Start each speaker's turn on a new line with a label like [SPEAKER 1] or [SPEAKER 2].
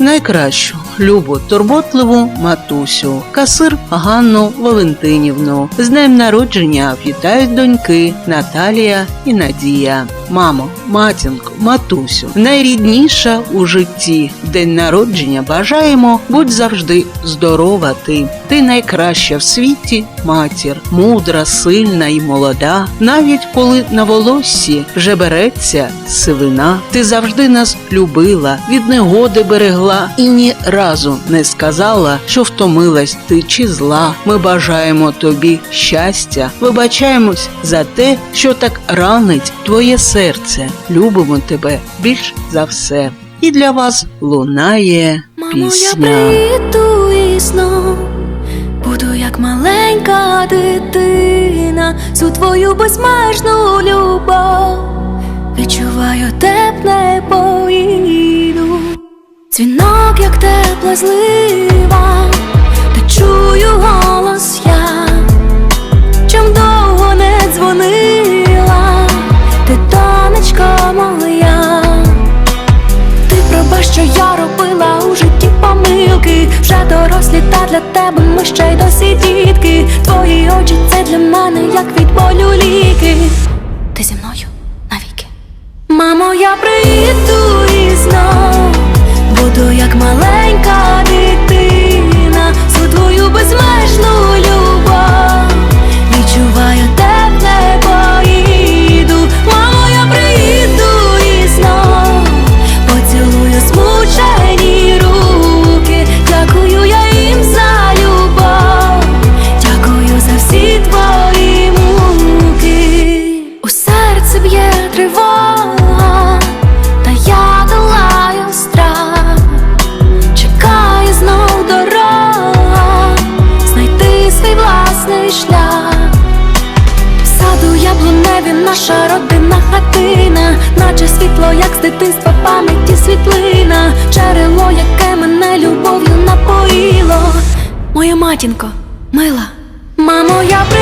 [SPEAKER 1] найкращу, любу, турботливу матусю, касир Ганну Валентинівну. З днем народження вітають доньки Наталія і Надія. Мамо, матінко, матусю, найрідніша у житті. День народження бажаємо, будь завжди здорова ти. Ти найкраща в світі матір, мудра, сильна і молода. Навіть коли на волоссі вже береться сивина, ти завжди нас любила, від негоди берегла і ні разу не сказала, що втомилась ти чи зла. Ми бажаємо тобі щастя, вибачаємось за те, що так ранить твоє серце. Любимо тебе більш за все. І для вас лунає
[SPEAKER 2] Мамо, я
[SPEAKER 1] пісня.
[SPEAKER 2] прийду і знов буду як маленька дитина, всю твою безмежну любов. Відчуваю тепле поїду, дзвінок, як тепла злива, та чую голос я, чим довго не дзвонила, ти донечко моя. Ти пробач, що я робила у житті помилки. Вже дорослі, та для тебе ми ще й досі дітки. Твої очі це для мене, як від болю ліки. Ти зі мною навіки. Мамо, я прийду тривога, та я долаю страх, чекає знов дорога, знайти свій власний шлях. В саду яблуневі наша родинна хатина, наче світло, як з дитинства пам'яті світлина, джерело, яке мене любов'ю напоїло. Моя матінко, мила, мамо, я прийду